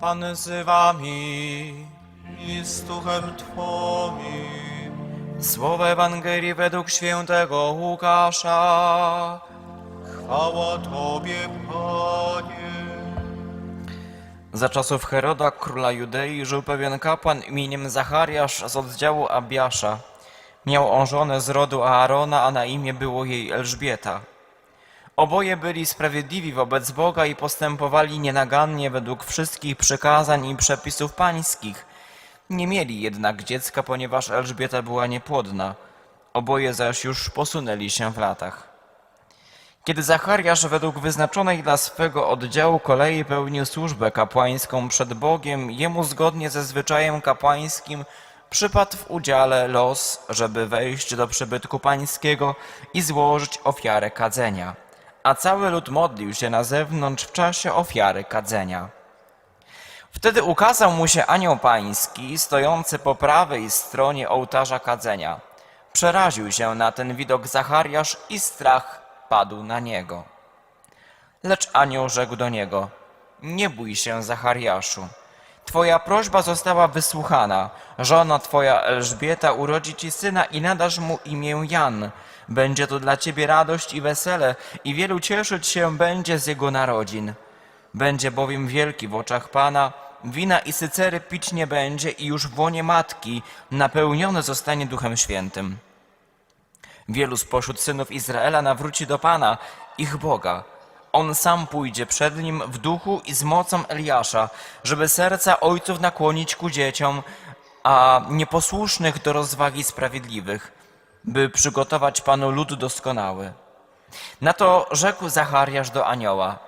Pan z wami. i z duchem Twoim. Słowo Ewangelii według świętego Łukasza. Chwała Tobie, Panie. Za czasów Heroda, króla Judei, żył pewien kapłan imieniem Zachariasz z oddziału Abiasza. Miał on żonę z rodu Aarona, a na imię było jej Elżbieta. Oboje byli sprawiedliwi wobec Boga i postępowali nienagannie według wszystkich przykazań i przepisów pańskich. Nie mieli jednak dziecka, ponieważ Elżbieta była niepłodna. Oboje zaś już posunęli się w latach. Kiedy Zachariasz według wyznaczonej dla swego oddziału kolei pełnił służbę kapłańską przed Bogiem, jemu zgodnie ze zwyczajem kapłańskim przypadł w udziale los, żeby wejść do przybytku pańskiego i złożyć ofiarę kadzenia. A cały lud modlił się na zewnątrz w czasie ofiary kadzenia. Wtedy ukazał mu się anioł pański, stojący po prawej stronie ołtarza kadzenia. Przeraził się na ten widok Zachariasz i strach padł na niego. Lecz anioł rzekł do niego: Nie bój się, Zachariaszu. Twoja prośba została wysłuchana. Żona twoja Elżbieta urodzi ci syna i nadasz mu imię Jan. Będzie to dla ciebie radość i wesele, i wielu cieszyć się będzie z jego narodzin. Będzie bowiem wielki w oczach Pana, wina i sycery pić nie będzie i już w łonie matki napełnione zostanie Duchem Świętym. Wielu spośród synów Izraela nawróci do Pana, ich Boga. On sam pójdzie przed nim w duchu i z mocą Eliasza, żeby serca ojców nakłonić ku dzieciom, a nieposłusznych do rozwagi sprawiedliwych, by przygotować Panu lud doskonały. Na to rzekł Zachariasz do anioła: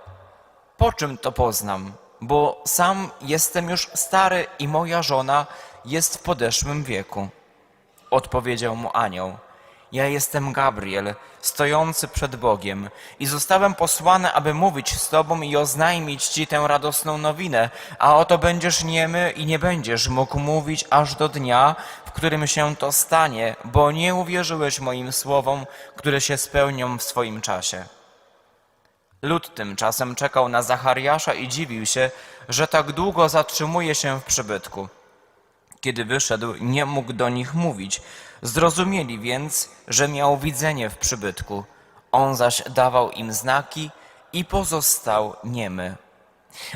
Po czym to poznam? Bo sam jestem już stary i moja żona jest w podeszłym wieku. Odpowiedział mu anioł: Ja jestem Gabriel, stojący przed Bogiem, i zostałem posłany, aby mówić z tobą i oznajmić ci tę radosną nowinę, a oto będziesz niemy i nie będziesz mógł mówić aż do dnia, w którym się to stanie, bo nie uwierzyłeś moim słowom, które się spełnią w swoim czasie. Lud tymczasem czekał na Zachariasza i dziwił się, że tak długo zatrzymuje się w przybytku. Kiedy wyszedł, nie mógł do nich mówić. Zrozumieli więc, że miał widzenie w przybytku. On zaś dawał im znaki i pozostał niemy.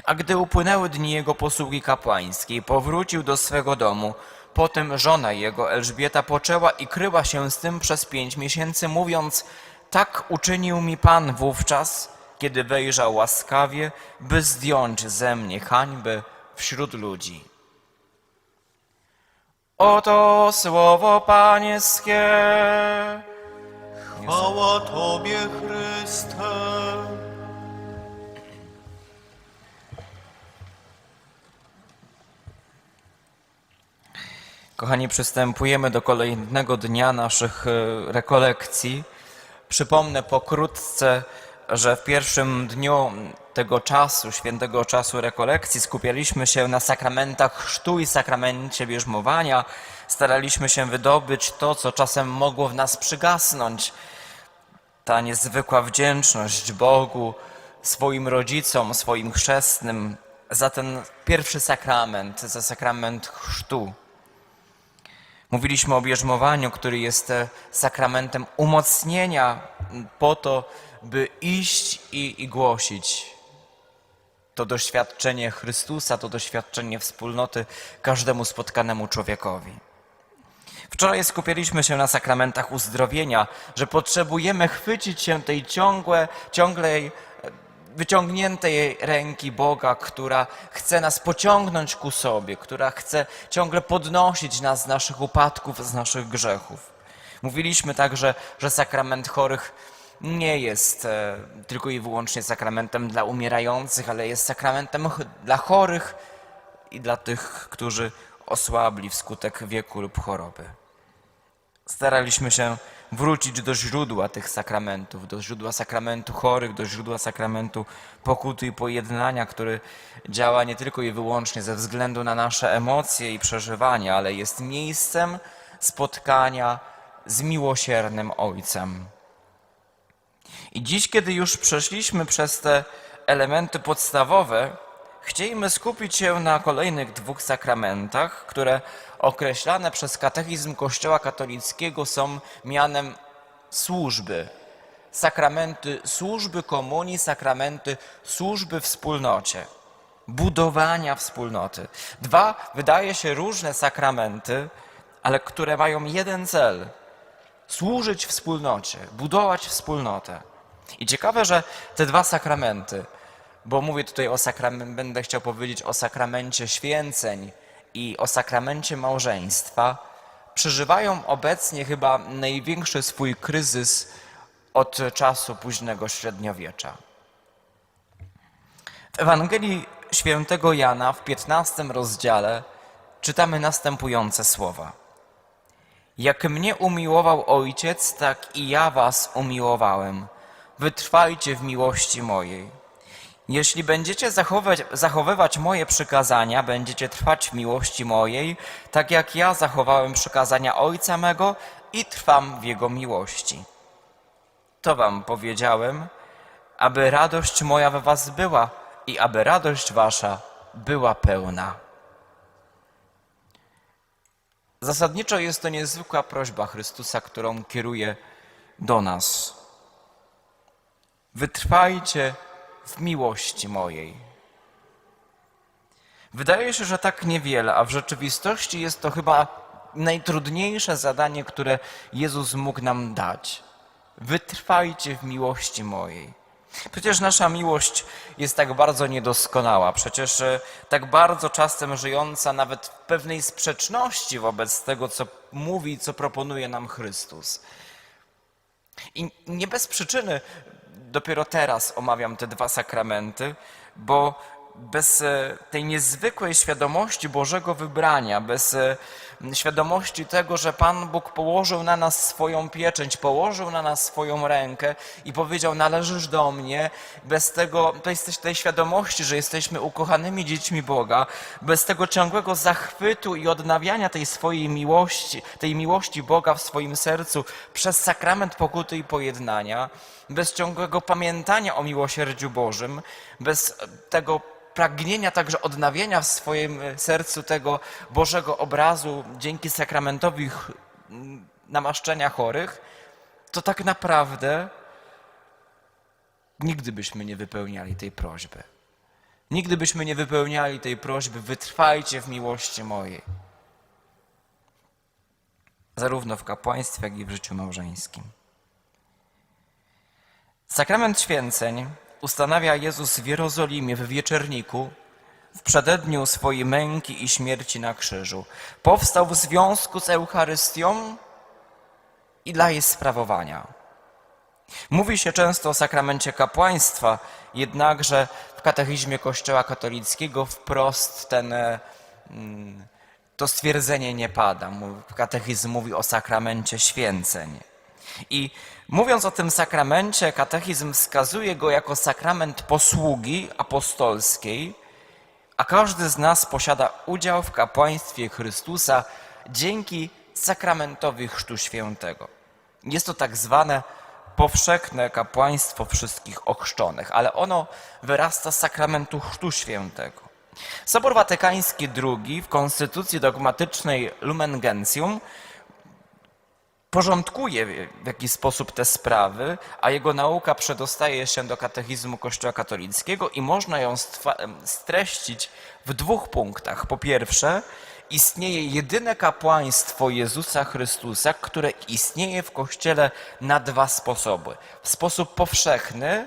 A gdy upłynęły dni jego posługi kapłańskiej, powrócił do swego domu. Potem żona jego, Elżbieta, poczęła i kryła się z tym przez pięć miesięcy, mówiąc: Tak uczynił mi Pan wówczas, kiedy wejrzał łaskawie, by zdjąć ze mnie hańbę wśród ludzi. Oto słowo Pańskie. Chwała Tobie, Chryste. Kochani, przystępujemy do kolejnego dnia naszych e, rekolekcji. Przypomnę pokrótce, że w pierwszym dniu tego czasu, świętego czasu rekolekcji, skupialiśmy się na sakramentach chrztu i sakramencie bierzmowania. Staraliśmy się wydobyć to, co czasem mogło w nas przygasnąć. Ta niezwykła wdzięczność Bogu, swoim rodzicom, swoim chrzestnym za ten pierwszy sakrament, za sakrament chrztu. Mówiliśmy o bierzmowaniu, który jest sakramentem umocnienia po to, by iść i, i głosić to doświadczenie Chrystusa, to doświadczenie wspólnoty każdemu spotkanemu człowiekowi. Wczoraj skupialiśmy się na sakramentach uzdrowienia, że potrzebujemy chwycić się tej ciągłe, ciągłej, e, wyciągniętej ręki Boga, która chce nas pociągnąć ku sobie, która chce ciągle podnosić nas z naszych upadków, z naszych grzechów. Mówiliśmy także, że sakrament chorych nie jest e, tylko i wyłącznie sakramentem dla umierających, ale jest sakramentem dla chorych i dla tych, którzy osłabli wskutek wieku lub choroby. Staraliśmy się wrócić do źródła tych sakramentów, do źródła sakramentu chorych, do źródła sakramentu pokuty i pojednania, który działa nie tylko i wyłącznie ze względu na nasze emocje i przeżywania, ale jest miejscem spotkania z miłosiernym Ojcem. I dziś, kiedy już przeszliśmy przez te elementy podstawowe, chcielibyśmy skupić się na kolejnych dwóch sakramentach, które określane przez katechizm Kościoła katolickiego są mianem służby. Sakramenty służby komunii, sakramenty służby wspólnocie, budowania wspólnoty. Dwa, wydaje się, różne sakramenty, ale które mają jeden cel służyć wspólnocie, budować wspólnotę. I ciekawe, że te dwa sakramenty, bo mówię tutaj o sakramencie, będę chciał powiedzieć o sakramencie święceń i o sakramencie małżeństwa, przeżywają obecnie chyba największy swój kryzys od czasu późnego średniowiecza. W Ewangelii świętego Jana w 15 rozdziale czytamy następujące słowa. Jak mnie umiłował Ojciec, tak i ja was umiłowałem. Wytrwajcie w miłości mojej. Jeśli będziecie zachować, zachowywać moje przykazania, będziecie trwać w miłości mojej, tak jak ja zachowałem przykazania Ojca mego i trwam w Jego miłości. To wam powiedziałem, aby radość moja we was była i aby radość wasza była pełna. Zasadniczo jest to niezwykła prośba Chrystusa, którą kieruje do nas. Wytrwajcie w miłości mojej. Wydaje się, że tak niewiele, a w rzeczywistości jest to chyba najtrudniejsze zadanie, które Jezus mógł nam dać. Wytrwajcie w miłości mojej. Przecież nasza miłość jest tak bardzo niedoskonała, przecież e, tak bardzo czasem żyjąca nawet w pewnej sprzeczności wobec tego, co mówi, co proponuje nam Chrystus. I nie bez przyczyny dopiero teraz omawiam te dwa sakramenty, bo bez e, tej niezwykłej świadomości Bożego wybrania, bez e, świadomości tego, że Pan Bóg położył na nas swoją pieczęć, położył na nas swoją rękę i powiedział: Należysz do mnie, bez tego, bez tej świadomości, że jesteśmy ukochanymi dziećmi Boga, bez tego ciągłego zachwytu i odnawiania tej swojej miłości, tej miłości Boga w swoim sercu przez sakrament pokuty i pojednania, bez ciągłego pamiętania o miłosierdziu Bożym, bez tego pragnienia także odnawienia w swoim e, sercu tego Bożego obrazu dzięki sakramentowi namaszczenia chorych, to tak naprawdę nigdy byśmy nie wypełniali tej prośby. Nigdy byśmy nie wypełniali tej prośby, wytrwajcie w miłości mojej. Zarówno w kapłaństwie, jak i w życiu małżeńskim. Sakrament święceń ustanawia Jezus w Jerozolimie w wieczerniku w przededniu swojej męki i śmierci na krzyżu. Powstał w związku z Eucharystią i dla jej sprawowania. Mówi się często o sakramencie kapłaństwa, jednakże w katechizmie Kościoła katolickiego wprost ten, mm, to stwierdzenie nie pada. Katechizm mówi o sakramencie święceń. I mówiąc o tym sakramencie, katechizm wskazuje go jako sakrament posługi apostolskiej, a każdy z nas posiada udział w kapłaństwie Chrystusa dzięki sakramentowi Chrztu Świętego. Jest to tak zwane powszechne kapłaństwo wszystkich ochrzczonych, ale ono wyrasta z sakramentu Chrztu Świętego. Sobór Watykański II w konstytucji dogmatycznej Lumen Gentium porządkuje w jakiś sposób te sprawy, a jego nauka przedostaje się do katechizmu Kościoła katolickiego i można ją streścić w dwóch punktach. Po pierwsze, istnieje jedyne kapłaństwo Jezusa Chrystusa, które istnieje w Kościele na dwa sposoby. W sposób powszechny,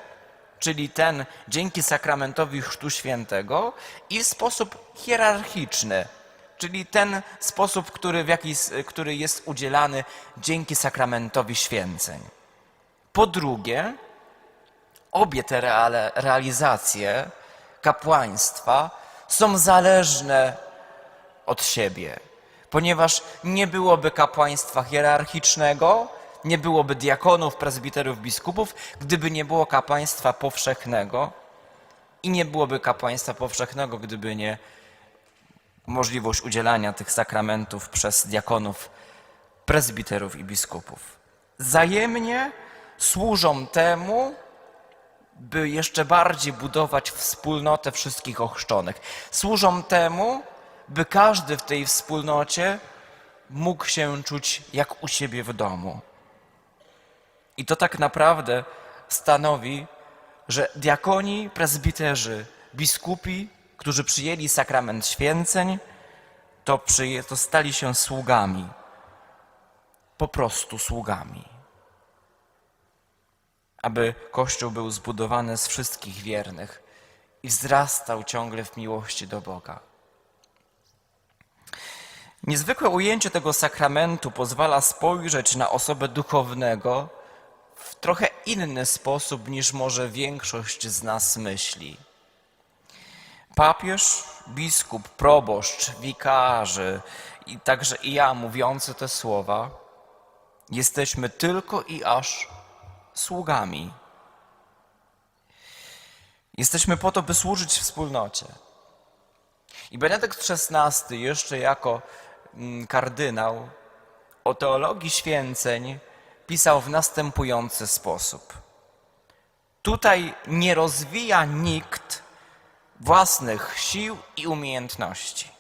czyli ten dzięki sakramentowi Chrztu Świętego i w sposób hierarchiczny, czyli ten sposób, który, w który jest udzielany dzięki sakramentowi święceń. Po drugie, obie te reale, realizacje kapłaństwa są zależne od siebie, ponieważ nie byłoby kapłaństwa hierarchicznego, nie byłoby diakonów, prezbiterów, biskupów, gdyby nie było kapłaństwa powszechnego i nie byłoby kapłaństwa powszechnego, gdyby nie możliwość udzielania tych sakramentów przez diakonów, prezbiterów i biskupów. Wzajemnie służą temu, by jeszcze bardziej budować wspólnotę wszystkich ochrzczonych. Służą temu, by każdy w tej wspólnocie mógł się czuć jak u siebie w domu. I to tak naprawdę stanowi, że diakoni, prezbiterzy, biskupi, którzy przyjęli sakrament święceń, to, to stali się sługami. Po prostu sługami. Aby Kościół był zbudowany z wszystkich wiernych i wzrastał ciągle w miłości do Boga. Niezwykłe ujęcie tego sakramentu pozwala spojrzeć na osobę duchownego w trochę inny sposób niż może większość z nas myśli. Papież, biskup, proboszcz, wikarzy i także i ja mówiący te słowa, jesteśmy tylko i aż sługami. Jesteśmy po to, by służyć wspólnocie. I Benedykt XVI, jeszcze jako mm, kardynał, o teologii święceń pisał w następujący sposób. Tutaj nie rozwija nikt własnych sił i umiejętności.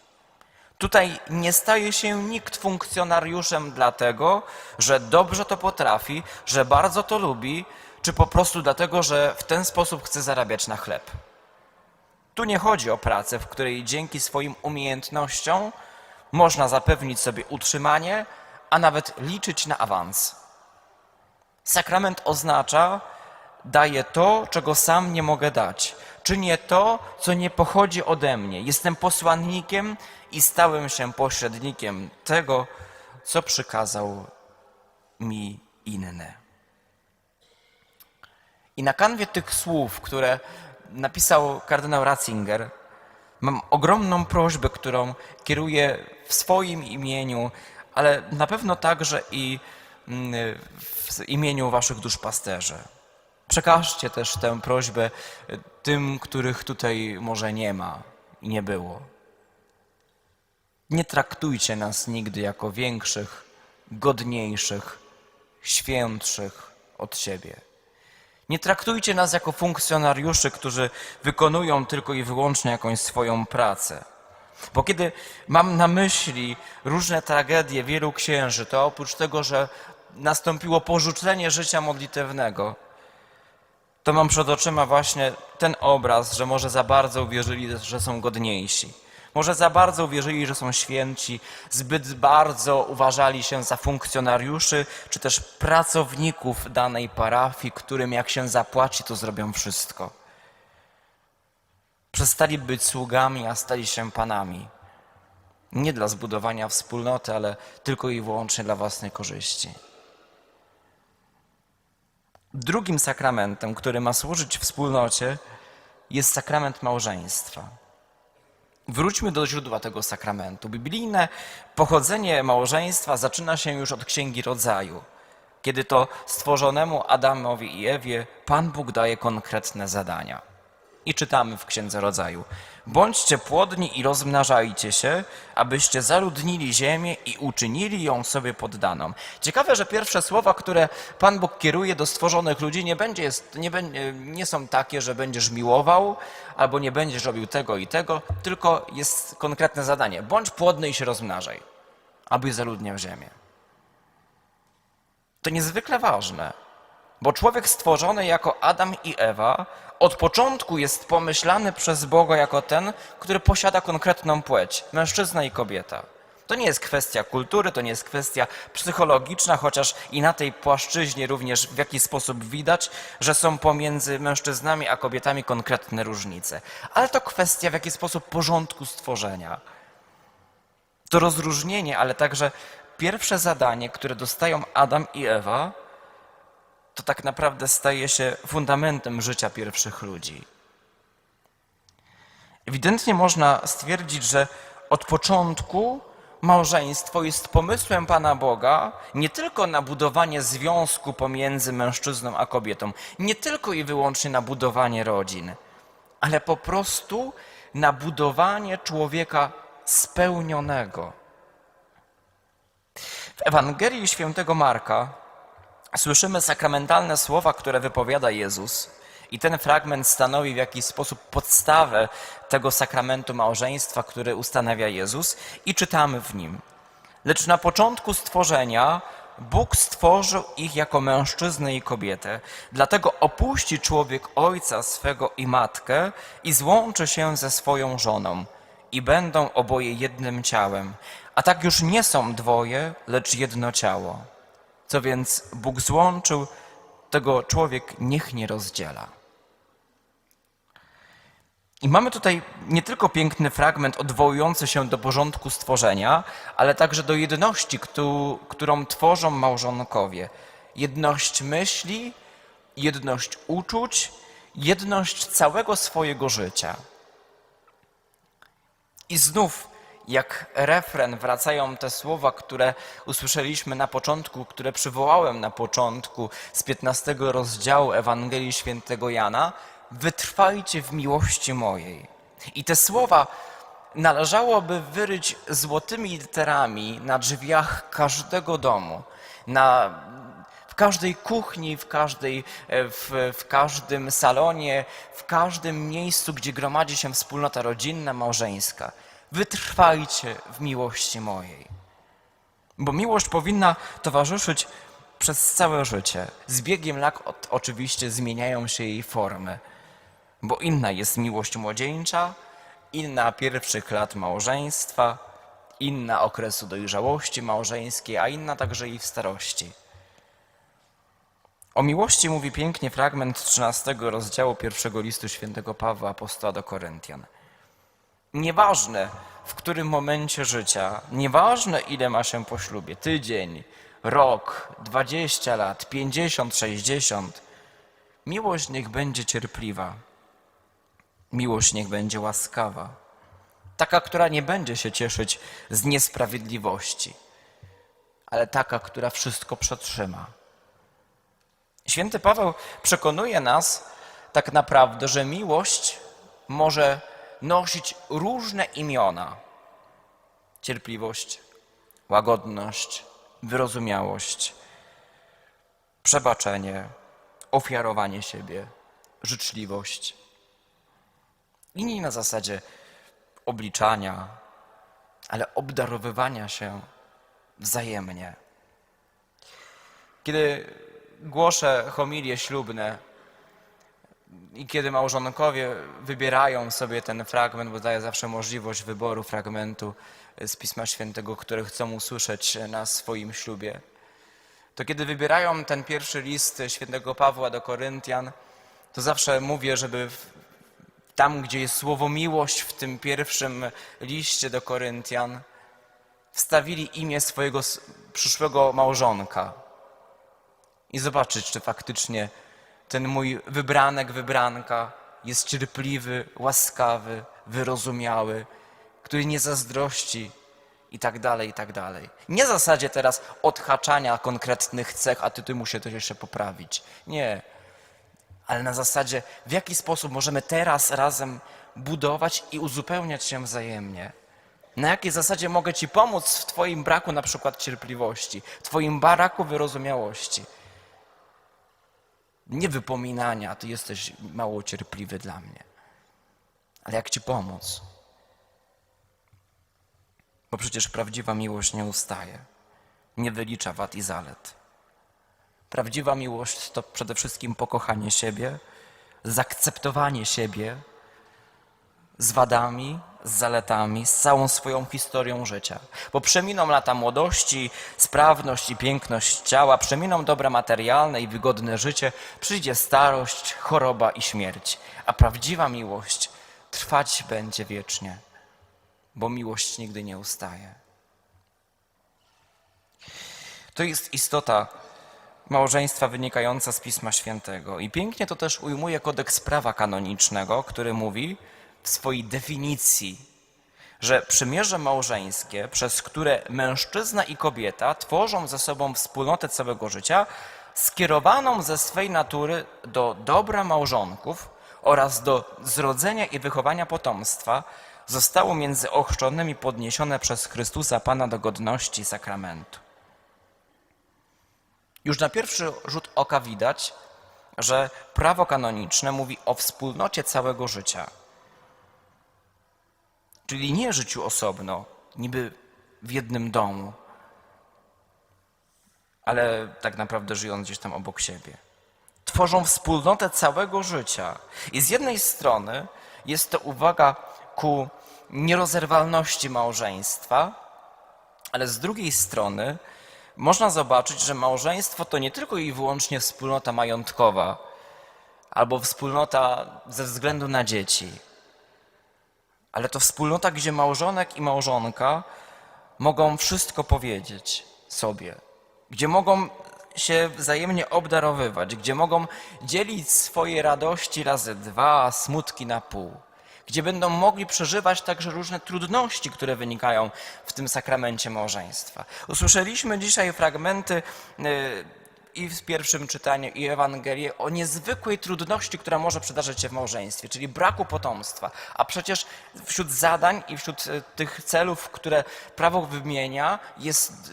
Tutaj nie staje się nikt funkcjonariuszem dlatego, że dobrze to potrafi, że bardzo to lubi, czy po prostu dlatego, że w ten sposób chce zarabiać na chleb. Tu nie chodzi o pracę, w której dzięki swoim umiejętnościom można zapewnić sobie utrzymanie, a nawet liczyć na awans. Sakrament oznacza, daję to, czego sam nie mogę dać. Czynię to, co nie pochodzi ode mnie. Jestem posłannikiem i stałem się pośrednikiem tego, co przykazał mi inny. I na kanwie tych słów, które napisał kardynał Ratzinger, mam ogromną prośbę, którą kieruję w swoim imieniu, ale na pewno także i mm, w imieniu waszych duszpasterzy. Przekażcie też tę prośbę tym, których tutaj może nie ma i nie było. Nie traktujcie nas nigdy jako większych, godniejszych, świętszych od siebie. Nie traktujcie nas jako funkcjonariuszy, którzy wykonują tylko i wyłącznie jakąś swoją pracę. Bo kiedy mam na myśli różne tragedie wielu księży, to oprócz tego, że nastąpiło porzucenie życia modlitewnego, to mam przed oczyma właśnie ten obraz, że może za bardzo uwierzyli, że są godniejsi. Może za bardzo uwierzyli, że są święci, zbyt bardzo uważali się za funkcjonariuszy, czy też pracowników danej parafii, którym jak się zapłaci, to zrobią wszystko. Przestali być sługami, a stali się panami. Nie dla zbudowania wspólnoty, ale tylko i wyłącznie dla własnej korzyści. Drugim sakramentem, który ma służyć wspólnocie, jest sakrament małżeństwa. Wróćmy do źródła tego sakramentu. Biblijne pochodzenie małżeństwa zaczyna się już od Księgi Rodzaju, kiedy to stworzonemu Adamowi i Ewie Pan Bóg daje konkretne zadania. I czytamy w Księdze Rodzaju: Bądźcie płodni i rozmnażajcie się, abyście zaludnili ziemię i uczynili ją sobie poddaną. Ciekawe, że pierwsze słowa, które Pan Bóg kieruje do stworzonych ludzi, nie, będzie, nie, nie są takie, że będziesz miłował albo nie będziesz robił tego i tego, tylko jest konkretne zadanie: bądź płodny i się rozmnażaj, abyś zaludniał ziemię. To niezwykle ważne, bo człowiek stworzony jako Adam i Ewa od początku jest pomyślany przez Boga jako ten, który posiada konkretną płeć mężczyzna i kobieta. To nie jest kwestia kultury, to nie jest kwestia psychologiczna, chociaż i na tej płaszczyźnie również w jakiś sposób widać, że są pomiędzy mężczyznami a kobietami konkretne różnice. Ale to kwestia w jakiś sposób porządku stworzenia. To rozróżnienie, ale także pierwsze zadanie, które dostają Adam i Ewa, to tak naprawdę staje się fundamentem życia pierwszych ludzi. Ewidentnie można stwierdzić, że od początku małżeństwo jest pomysłem Pana Boga nie tylko na budowanie związku pomiędzy mężczyzną a kobietą, nie tylko i wyłącznie na budowanie rodzin, ale po prostu na budowanie człowieka spełnionego. W Ewangelii świętego Marka słyszymy sakramentalne słowa, które wypowiada Jezus I ten fragment stanowi w jakiś sposób podstawę tego sakramentu małżeństwa, który ustanawia Jezus, i czytamy w nim. Lecz na początku stworzenia Bóg stworzył ich jako mężczyznę i kobietę. Dlatego opuści człowiek ojca swego i matkę i złączy się ze swoją żoną i będą oboje jednym ciałem. A tak już nie są dwoje, lecz jedno ciało. Co więc Bóg złączył, tego człowiek niech nie rozdziela. I mamy tutaj nie tylko piękny fragment odwołujący się do porządku stworzenia, ale także do jedności, któ- którą tworzą małżonkowie. Jedność myśli, jedność uczuć, jedność całego swojego życia. I znów, jak refren, wracają te słowa, które usłyszeliśmy na początku, które przywołałem na początku z 15 rozdziału Ewangelii Świętego Jana. Wytrwajcie w miłości mojej. I te słowa należałoby wyryć złotymi literami na drzwiach każdego domu, na w każdej kuchni, w, każdej, e, w, w każdym salonie, w każdym miejscu, gdzie gromadzi się wspólnota rodzinna, małżeńska. Wytrwajcie w miłości mojej. Bo miłość powinna towarzyszyć przez całe życie. Z biegiem lat oczywiście zmieniają się jej formy. Bo inna jest miłość młodzieńcza, inna pierwszych lat małżeństwa, inna okresu dojrzałości małżeńskiej, a inna także i w starości. O miłości mówi pięknie fragment 13 rozdziału pierwszego listu świętego Pawła apostoła do Koryntian. Nieważne w którym momencie życia, nieważne ile ma się po ślubie, tydzień, rok, 20 lat, 50, 60, miłość niech będzie cierpliwa, miłość niech będzie łaskawa, taka, która nie będzie się cieszyć z niesprawiedliwości, ale taka, która wszystko przetrzyma. Święty Paweł przekonuje nas tak naprawdę, że miłość może nosić różne imiona: cierpliwość, łagodność, wyrozumiałość, przebaczenie, ofiarowanie siebie, życzliwość. Inni na zasadzie obliczania, ale obdarowywania się wzajemnie. Kiedy głoszę homilie ślubne i kiedy małżonkowie wybierają sobie ten fragment, bo daje zawsze możliwość wyboru fragmentu z Pisma Świętego, który chcą usłyszeć na swoim ślubie, to kiedy wybierają ten pierwszy list świętego Pawła do Koryntian, to zawsze mówię, żeby tam, gdzie jest słowo miłość w tym pierwszym liście do Koryntian, wstawili imię swojego przyszłego małżonka i zobaczyć, czy faktycznie ten mój wybranek, wybranka jest cierpliwy, łaskawy, wyrozumiały, który nie zazdrości i tak dalej, i tak dalej. Nie w zasadzie teraz odhaczania konkretnych cech, a ty, ty muszę to jeszcze poprawić. Nie. Ale na zasadzie, w jaki sposób możemy teraz razem budować i uzupełniać się wzajemnie. Na jakiej zasadzie mogę Ci pomóc w Twoim braku na przykład cierpliwości, Twoim braku wyrozumiałości. Nie wypominania, Ty jesteś mało cierpliwy dla mnie. Ale jak Ci pomóc? Bo przecież prawdziwa miłość nie ustaje, nie wylicza wad i zalet. Prawdziwa miłość to przede wszystkim pokochanie siebie, zaakceptowanie siebie z wadami, z zaletami, z całą swoją historią życia. Bo przeminą lata młodości, sprawność i piękność ciała, przeminą dobra materialne i wygodne życie, przyjdzie starość, choroba i śmierć. A prawdziwa miłość trwać będzie wiecznie, bo miłość nigdy nie ustaje. To jest istota małżeństwa wynikająca z Pisma Świętego. I pięknie to też ujmuje kodeks prawa kanonicznego, który mówi w swojej definicji, że przymierze małżeńskie, przez które mężczyzna i kobieta tworzą ze sobą wspólnotę całego życia, skierowaną ze swej natury do dobra małżonków oraz do zrodzenia i wychowania potomstwa, zostało między ochrzczonymi podniesione przez Chrystusa Pana do godności sakramentu. Już na pierwszy rzut oka widać, że prawo kanoniczne mówi o wspólnocie całego życia. Czyli nie życiu osobno, niby w jednym domu, ale tak naprawdę żyjąc gdzieś tam obok siebie. Tworzą wspólnotę całego życia. I z jednej strony jest to uwaga ku nierozerwalności małżeństwa, ale z drugiej strony można zobaczyć, że małżeństwo to nie tylko i wyłącznie wspólnota majątkowa albo wspólnota ze względu na dzieci, ale to wspólnota, gdzie małżonek i małżonka mogą wszystko powiedzieć sobie, gdzie mogą się wzajemnie obdarowywać, gdzie mogą dzielić swoje radości razy dwa, smutki na pół, gdzie będą mogli przeżywać także różne trudności, które wynikają w tym sakramencie małżeństwa. Usłyszeliśmy dzisiaj fragmenty y, i w pierwszym czytaniu, i Ewangelię o niezwykłej trudności, która może przydarzyć się w małżeństwie, czyli braku potomstwa. A przecież wśród zadań i wśród y, tych celów, które prawo wymienia, jest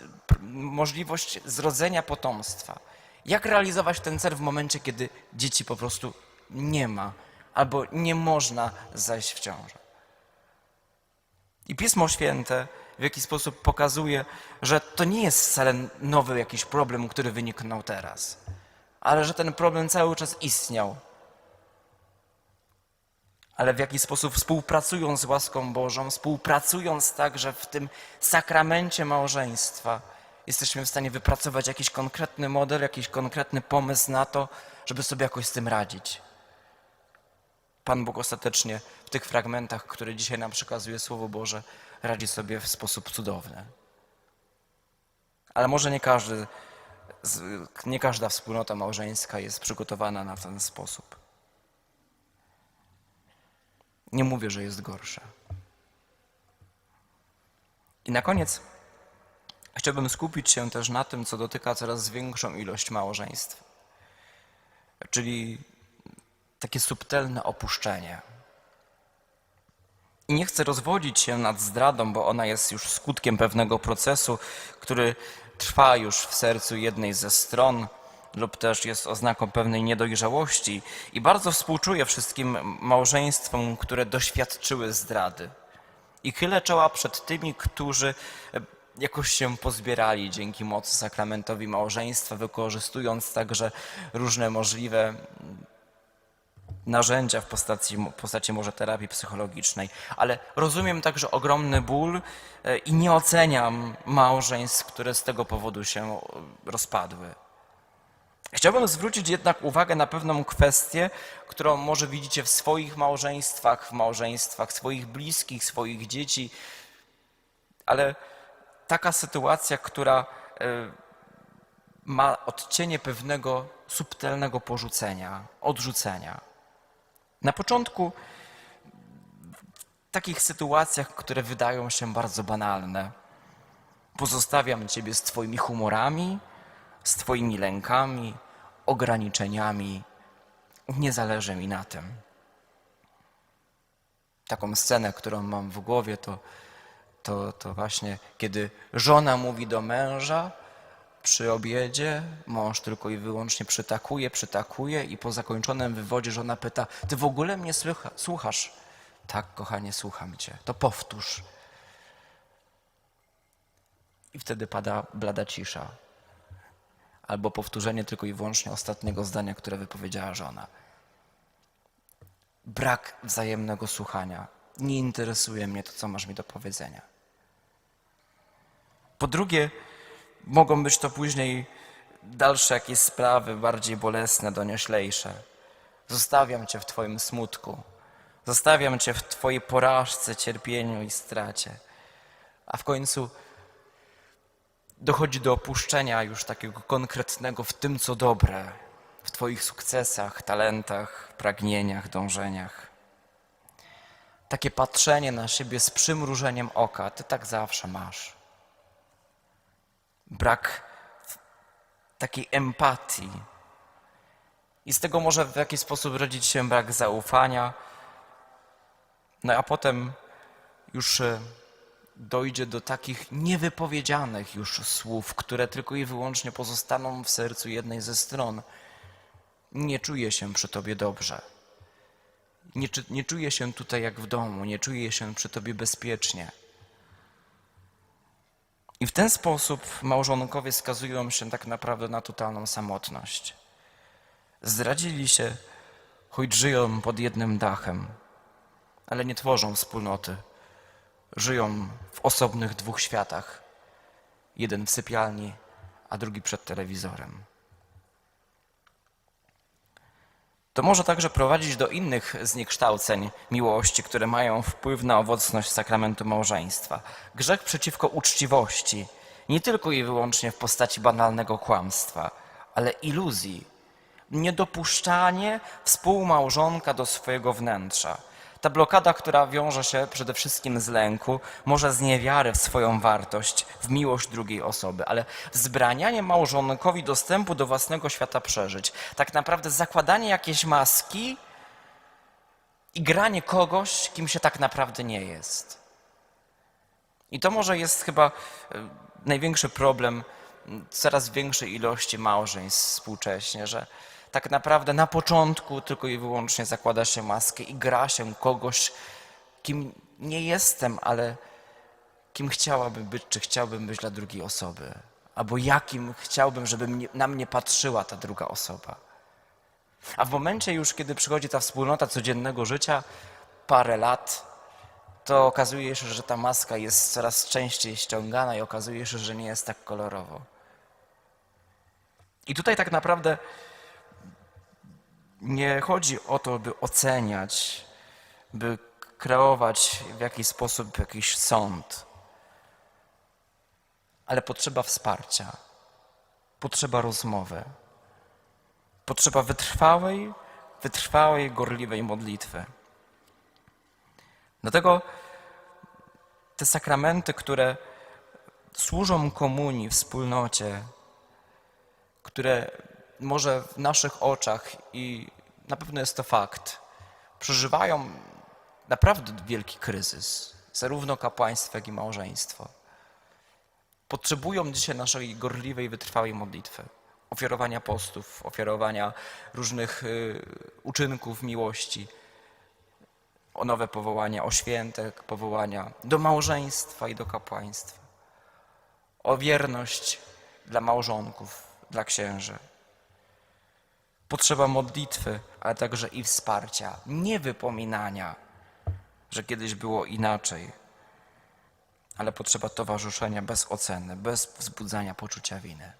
możliwość zrodzenia potomstwa. Jak realizować ten cel w momencie, kiedy dzieci po prostu nie ma albo nie można zajść w ciążę? I Pismo Święte w jakiś sposób pokazuje, że to nie jest wcale nowy jakiś problem, który wyniknął teraz, ale że ten problem cały czas istniał. Ale w jakiś sposób współpracując z łaską Bożą, współpracując także w tym sakramencie małżeństwa, jesteśmy w stanie wypracować jakiś konkretny model, jakiś konkretny pomysł na to, żeby sobie jakoś z tym radzić. Pan Bóg ostatecznie w tych fragmentach, które dzisiaj nam przekazuje Słowo Boże, radzi sobie w sposób cudowny. Ale może nie każdy, nie każda wspólnota małżeńska jest przygotowana na ten sposób. Nie mówię, że jest gorsza. I na koniec chciałbym skupić się też na tym, co dotyka coraz większą ilość małżeństw, czyli takie subtelne opuszczenie. I nie chcę rozwodzić się nad zdradą, bo ona jest już skutkiem pewnego procesu, który trwa już w sercu jednej ze stron, lub też jest oznaką pewnej niedojrzałości. I bardzo współczuję wszystkim małżeństwom, które doświadczyły zdrady. I chylę czoła przed tymi, którzy e, jakoś się pozbierali dzięki mocy sakramentowi małżeństwa, wykorzystując także różne możliwe narzędzia w postaci, postaci może terapii psychologicznej, ale rozumiem także ogromny ból e, i nie oceniam małżeństw, które z tego powodu się e, rozpadły. Chciałbym zwrócić jednak uwagę na pewną kwestię, którą może widzicie w swoich małżeństwach, w małżeństwach swoich bliskich, swoich dzieci, ale taka sytuacja, która e, ma odcienie pewnego subtelnego porzucenia, odrzucenia. Na początku w takich sytuacjach, które wydają się bardzo banalne, pozostawiam Ciebie z Twoimi humorami, z Twoimi lękami, ograniczeniami. Nie zależy mi na tym. Taką scenę, którą mam w głowie, to, to, to właśnie kiedy żona mówi do męża przy obiedzie, mąż tylko i wyłącznie przytakuje, przytakuje i po zakończonym wywodzie żona pyta, ty w ogóle mnie słycha, słuchasz? Tak, kochanie, słucham cię. To powtórz. I wtedy pada blada cisza. Albo powtórzenie tylko i wyłącznie ostatniego zdania, które wypowiedziała żona. Brak wzajemnego słuchania. Nie interesuje mnie to, co masz mi do powiedzenia. Po drugie, mogą być to później dalsze jakieś sprawy, bardziej bolesne, donioślejsze. Zostawiam Cię w Twoim smutku. Zostawiam Cię w Twojej porażce, cierpieniu i stracie. A w końcu dochodzi do opuszczenia już takiego konkretnego w tym, co dobre, w Twoich sukcesach, talentach, pragnieniach, dążeniach. Takie patrzenie na siebie z przymrużeniem oka, Ty tak zawsze masz. Brak takiej empatii. I z tego może w jakiś sposób rodzić się brak zaufania. No a potem już e, dojdzie do takich niewypowiedzianych już słów, które tylko i wyłącznie pozostaną w sercu jednej ze stron. nie czuję się przy Tobie dobrze. Nie, nie czuję się tutaj jak w domu, nie czuję się przy Tobie bezpiecznie. I w ten sposób małżonkowie skazują się tak naprawdę na totalną samotność. Zdradzili się, choć żyją pod jednym dachem, ale nie tworzą wspólnoty. Żyją w osobnych dwóch światach. Jeden w sypialni, a drugi przed telewizorem. To może także prowadzić do innych zniekształceń miłości, które mają wpływ na owocność sakramentu małżeństwa. Grzech przeciwko uczciwości, nie tylko i wyłącznie w postaci banalnego kłamstwa, ale iluzji. Niedopuszczanie współmałżonka do swojego wnętrza. Ta blokada, która wiąże się przede wszystkim z lęku, może z niewiary w swoją wartość, w miłość drugiej osoby, ale wzbranianie małżonkowi dostępu do własnego świata przeżyć, tak naprawdę zakładanie jakiejś maski i granie kogoś, kim się tak naprawdę nie jest. I to może jest chyba e, największy problem coraz większej ilości małżeństw współcześnie, że tak naprawdę na początku tylko i wyłącznie zakłada się maskę i gra się kogoś, kim nie jestem, ale kim chciałabym być, czy chciałbym być dla drugiej osoby, albo jakim chciałbym, żeby mnie, na mnie patrzyła ta druga osoba. A w momencie już, kiedy przychodzi ta wspólnota codziennego życia, parę lat, to okazuje się, że ta maska jest coraz częściej ściągana i okazuje się, że nie jest tak kolorowo. I tutaj tak naprawdę nie chodzi o to, by oceniać, by kreować w jakiś sposób jakiś sąd, ale potrzeba wsparcia, potrzeba rozmowy, potrzeba wytrwałej, wytrwałej, gorliwej modlitwy. Dlatego te sakramenty, które służą komunii, wspólnocie, które może w naszych oczach i na pewno jest to fakt, przeżywają naprawdę wielki kryzys, zarówno kapłaństwo, jak i małżeństwo. Potrzebują dzisiaj naszej gorliwej, wytrwałej modlitwy, ofiarowania postów, ofiarowania różnych y, uczynków miłości, o nowe powołania, o święte powołania do małżeństwa i do kapłaństwa, o wierność dla małżonków, dla księży. Potrzeba modlitwy, ale także i wsparcia, nie wypominania, że kiedyś było inaczej, ale potrzeba towarzyszenia bez oceny, bez wzbudzania poczucia winy.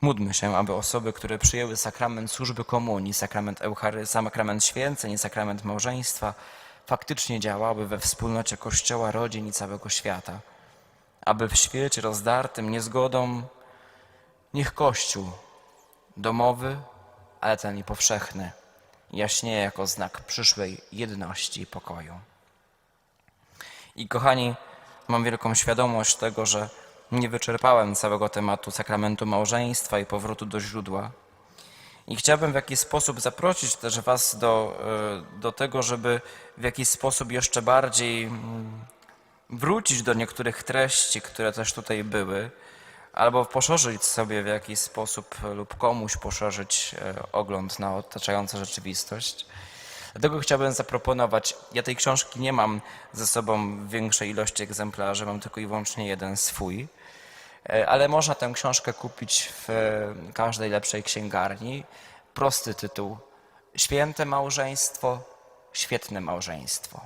Módlmy się, aby osoby, które przyjęły sakrament służby komunii, sakrament Euchary, sakrament święceń sakrament małżeństwa, faktycznie działały we wspólnocie Kościoła, rodzin i całego świata. Aby w świecie rozdartym niezgodą niech Kościół domowy, ale ten i powszechny jaśnieje jako znak przyszłej jedności i pokoju. I kochani, mam wielką świadomość tego, że nie wyczerpałem całego tematu sakramentu małżeństwa i powrotu do źródła. I chciałbym w jakiś sposób zaprosić też Was do, e, do tego, żeby w jakiś sposób jeszcze bardziej mm, wrócić do niektórych treści, które też tutaj były, albo poszerzyć sobie w jakiś sposób lub komuś poszerzyć e, ogląd na otaczającą rzeczywistość. Dlatego chciałbym zaproponować, ja tej książki nie mam ze sobą większej ilości egzemplarzy, mam tylko i wyłącznie jeden swój, E, ale można tę książkę kupić w e, każdej lepszej księgarni. Prosty tytuł. Święte małżeństwo, świetne małżeństwo.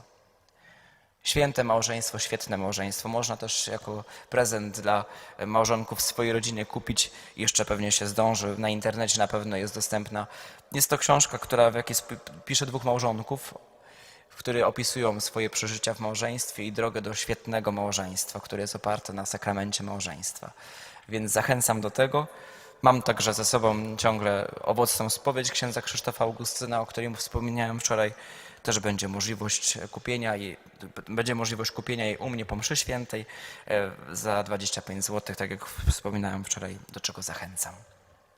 Święte małżeństwo, świetne małżeństwo. Można też jako prezent dla małżonków swojej rodziny kupić. Jeszcze pewnie się zdąży. Na internecie na pewno jest dostępna. Jest to książka, która w jakiś sp- pisze dwóch małżonków, które opisują swoje przeżycia w małżeństwie i drogę do świetnego małżeństwa, które jest oparte na sakramencie małżeństwa. Więc zachęcam do tego. Mam także ze sobą ciągle owocną spowiedź księdza Krzysztofa Augustyna, o której wspomniałem wczoraj. Też będzie możliwość kupienia jej, będzie możliwość kupienia jej u mnie po mszy świętej e, za 25 zł, tak jak wspominałem wczoraj, do czego zachęcam.